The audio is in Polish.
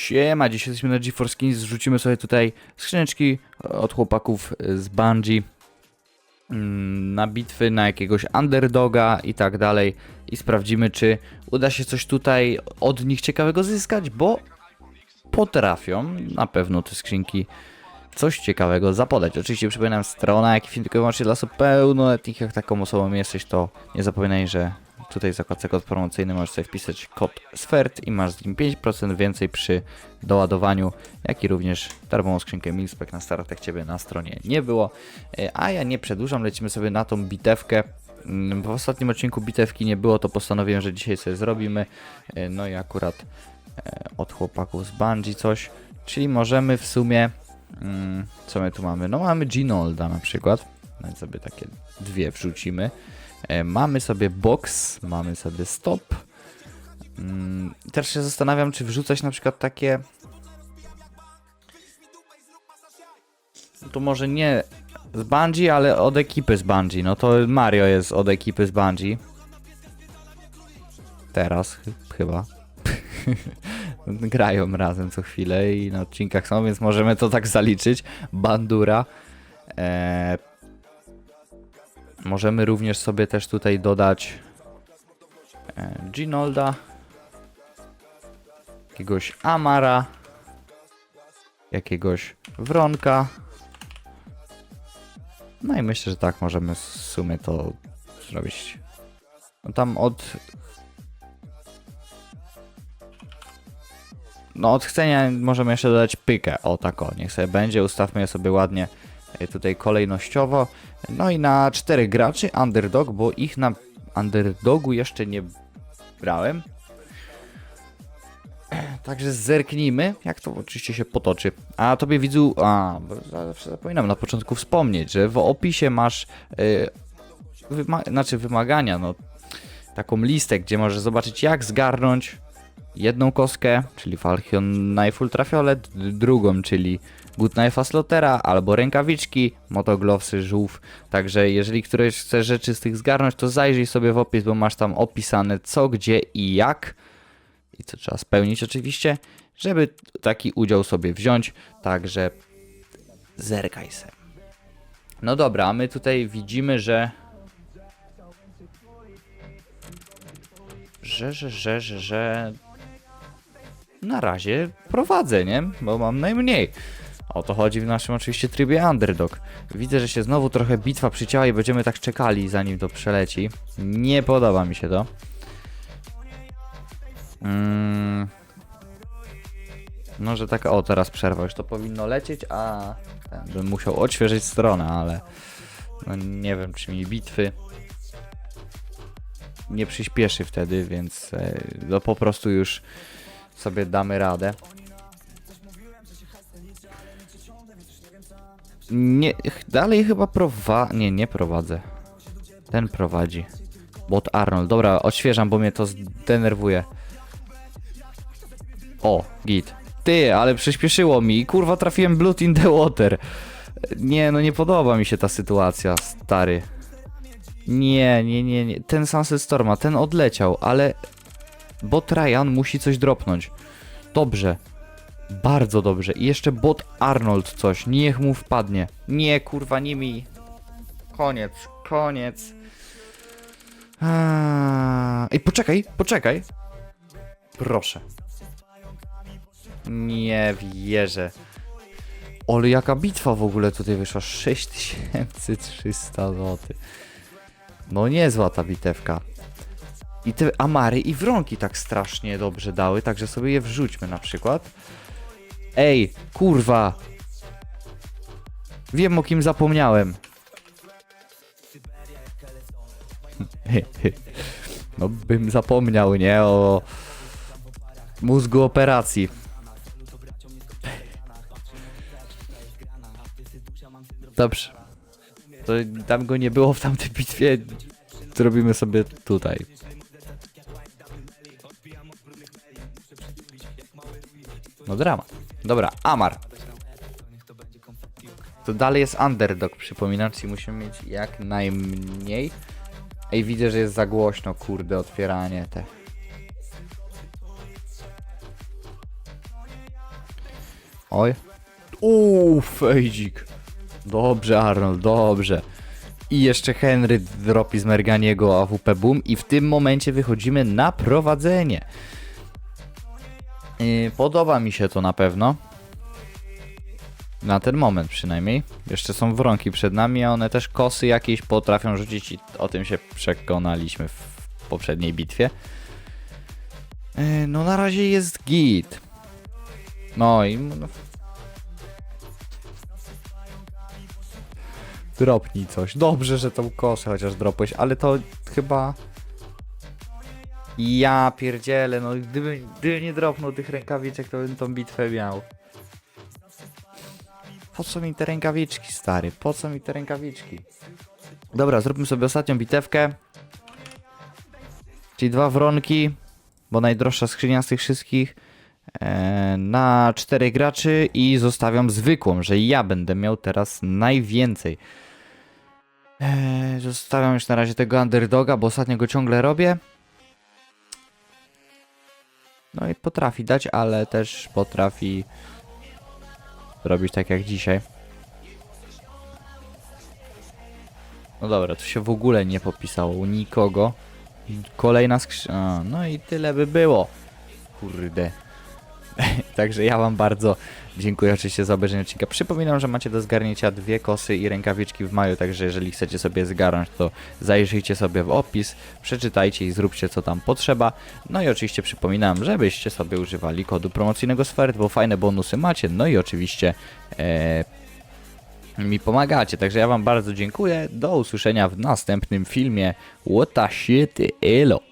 Siema, dzisiaj jesteśmy na GeForce Skins, zrzucimy sobie tutaj skrzyneczki od chłopaków z Bungie mm, na bitwy, na jakiegoś underdoga i tak dalej i sprawdzimy, czy uda się coś tutaj od nich ciekawego zyskać, bo potrafią. Na pewno te skrzynki coś ciekawego zapodać. Oczywiście przypominam, strona, jak i film tylko wyłącznie dla osób pełnoletnich, jak taką osobą jesteś, to nie zapominaj, że tutaj w zakładce kod promocyjny możesz sobie wpisać kod SFERT i masz z nim 5% więcej przy doładowaniu, jak i również darmową skrzynkę Milspec na startek Ciebie na stronie nie było. E, A ja nie przedłużam, lecimy sobie na tą bitewkę. Mm, W ostatnim odcinku bitewki nie było, to postanowiłem, że dzisiaj sobie zrobimy. E, No i akurat e, od chłopaków z Bungie coś. Czyli możemy w sumie... mm, Co my tu mamy? No mamy Ginolda na przykład. Nawet sobie takie dwie wrzucimy. E, Mamy sobie box, mamy sobie stop. Mm, Też się zastanawiam, czy wrzucać na przykład takie. To może nie z Bungie, ale od ekipy z Bungie. No to Mario jest od ekipy z Bungie. Teraz chy- chyba. Grają razem co chwilę i na odcinkach są, więc możemy to tak zaliczyć. Bandura. Eee, Możemy również sobie też tutaj dodać e, Ginolda, jakiegoś Amara, jakiegoś Wronka. No i myślę, że tak możemy w sumie to zrobić. No tam od. No od chcenia możemy jeszcze dodać pykę. O tak o, niech sobie będzie. Ustawmy je sobie ładnie e, tutaj kolejnościowo. No i na czterech graczy underdog, bo ich na underdogu jeszcze nie brałem. Także zerknijmy, jak to oczywiście się potoczy. A tobie widzu, a zawsze zapominam na początku wspomnieć, że w opisie masz yy, wyma znaczy wymagania, no taką listę, gdzie możesz zobaczyć jak zgarnąć jedną kostkę, czyli Falchion Knife Ultrafiolet, drugą, czyli Good Knife'a Slotera, albo rękawiczki, motoglovesy, żółw. Także jeżeli któreś chce rzeczy z tych zgarnąć, to zajrzyj sobie w opis, bo masz tam opisane co, gdzie i jak. I co trzeba spełnić oczywiście, żeby taki udział sobie wziąć. Także zerkaj se. No dobra, my tutaj widzimy, że że, że, że, że, że na razie prowadzę, nie? Bo mam najmniej. O to chodzi w naszym oczywiście trybie underdog. Widzę, że się znowu trochę bitwa przycięła i będziemy tak czekali zanim to przeleci. Nie podoba mi się to. Mm. No, że tak, o teraz przerwa, już to powinno lecieć, a ten, bym musiał odświeżyć stronę, ale no, nie wiem, czy mi bitwy nie przyspieszy wtedy, więc e, no po prostu już sobie damy radę. Nie, dalej chyba prowa... Nie, nie prowadzę. Ten prowadzi. Bot Arnold. Dobra, odświeżam, bo mnie to zdenerwuje. O, git. Ty, ale przyspieszyło mi. Kurwa, trafiłem blood in the water. Nie, no nie podoba mi się ta sytuacja, stary. Nie, nie, nie, nie. Ten Sunset Storma, ten odleciał, ale... Bot Ryan musi coś dropnąć. Dobrze. Bardzo dobrze. I jeszcze bot Arnold coś. Niech mu wpadnie. Nie, kurwa, nie mi. Koniec, koniec. Aaaa. Ej, poczekaj, poczekaj. Proszę. Nie wierzę. Ale jaka bitwa w ogóle tutaj wyszła? 6300 zł. No niezła ta bitewka. I te amary i wronki tak strasznie dobrze dały, także sobie je wrzućmy na przykład. Ej, kurwa! Wiem o kim zapomniałem. No bym zapomniał, nie? O mózgu operacji. Dobrze. To tam go nie było w tamtej bitwie. Zrobimy sobie tutaj. No drama. Dobra, Amar. To dalej jest underdog, przypominam, czyli musimy mieć jak najmniej. Ej, widzę, że jest za głośno, kurde, otwieranie te. Oj. Uuu, fejdzik. Dobrze, Arnold, dobrze. I jeszcze Henry dropi z Merganiego AWP Boom i w tym momencie wychodzimy na prowadzenie. Podoba mi się to na pewno. Na ten moment przynajmniej. Jeszcze są wronki przed nami, a one też kosy jakieś potrafią rzucić i o tym się przekonaliśmy w poprzedniej bitwie. Yy, no na razie jest git. No i... No, Dropnij coś. Dobrze, że tą kosę chociaż dropłeś, ale to chyba... Ja pierdzielę, no gdyby, nie dropnął tych rękawiczek, to bym tą bitwę miał. Po co mi te rękawiczki, stary? Po co mi te rękawiczki? Dobra, zróbmy sobie ostatnią bitewkę. Czyli dwa wronki, bo najdroższa skrzynia z tych wszystkich. E, na czterech graczy i zostawiam zwykłą, że ja będę miał teraz najwięcej. E, zostawiam już na razie tego underdoga, bo ostatnio go ciągle robię. No i potrafi dać, ale też potrafi robić tak jak dzisiaj. No dobra, tu się w ogóle nie popisało u nikogo. Kolejna skrzynia. No i tyle by było. Kurde. Także ja wam bardzo dziękuję oczywiście za obejrzenie odcinka. Przypominam, że macie do zgarnięcia dwie kosy i rękawiczki w maju, także jeżeli chcecie sobie zgarnąć, to zajrzyjcie sobie w opis, przeczytajcie i zróbcie co tam potrzeba. No i oczywiście przypominam, żebyście sobie używali kodu promocyjnego Sfert, bo fajne bonusy macie. No i oczywiście e, mi pomagacie. Także ja wam bardzo dziękuję. Do usłyszenia w następnym filmie. What the shit, elo.